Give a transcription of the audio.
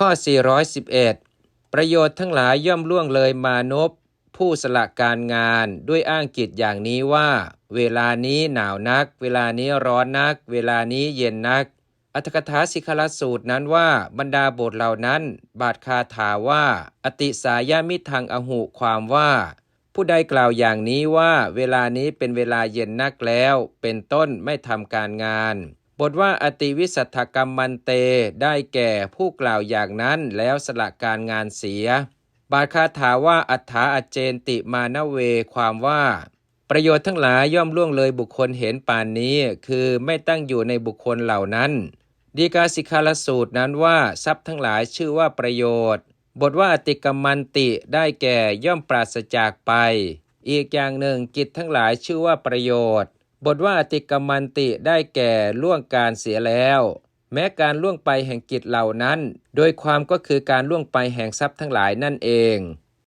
ข้อ 411 ประโยชน์ทั้งหลายย่อมล่วงเลยมานพผู้สละการงานด้วยอ้างกิจอย่างนี้ว่า เวลานี้หนาวนัก เวลานี้ร้อนนัก เวลานี้เย็นนัก อัตถกถาสิกขลสูตรนั้นว่าบรรดาบทเหล่านั้น บาทคาถาว่า อติสายามิทังอหุความว่า ผู้ใดกล่าวอย่างนี้ว่า เวลานี้เป็นเวลาเย็นนักแล้ว เป็นต้นไม่ทำการงาน บทว่าอติวิสัทธกรรมมันเตได้แก่ผู้กล่าวอย่างนั้นแล้วสละการงานเสีย บาคาถาว่าอัฏฐาอเจนติมานเวความว่า ประโยชน์ทั้งหลายย่อมล่วงเลยบุคคลเห็นป่านนี้ คือไม่ตั้งอยู่ในบุคคลเหล่านั้น ดีกาสิกาลสูตรนั้นว่าทรัพย์ทั้งหลายชื่อว่าประโยชน์ บทว่าอติกรรมันติได้แก่ย่อมปราศจากไป อีกอย่างหนึ่งกิจทั้งหลายชื่อว่าประโยชน์ บทว่าอติกรรมันติได้แก่ล่วงการเสียแล้ว แม้การล่วงไปแห่งกิจเหล่านั้น โดยความก็คือการล่วงไปแห่งทรัพย์ทั้งหลายนั่นเอง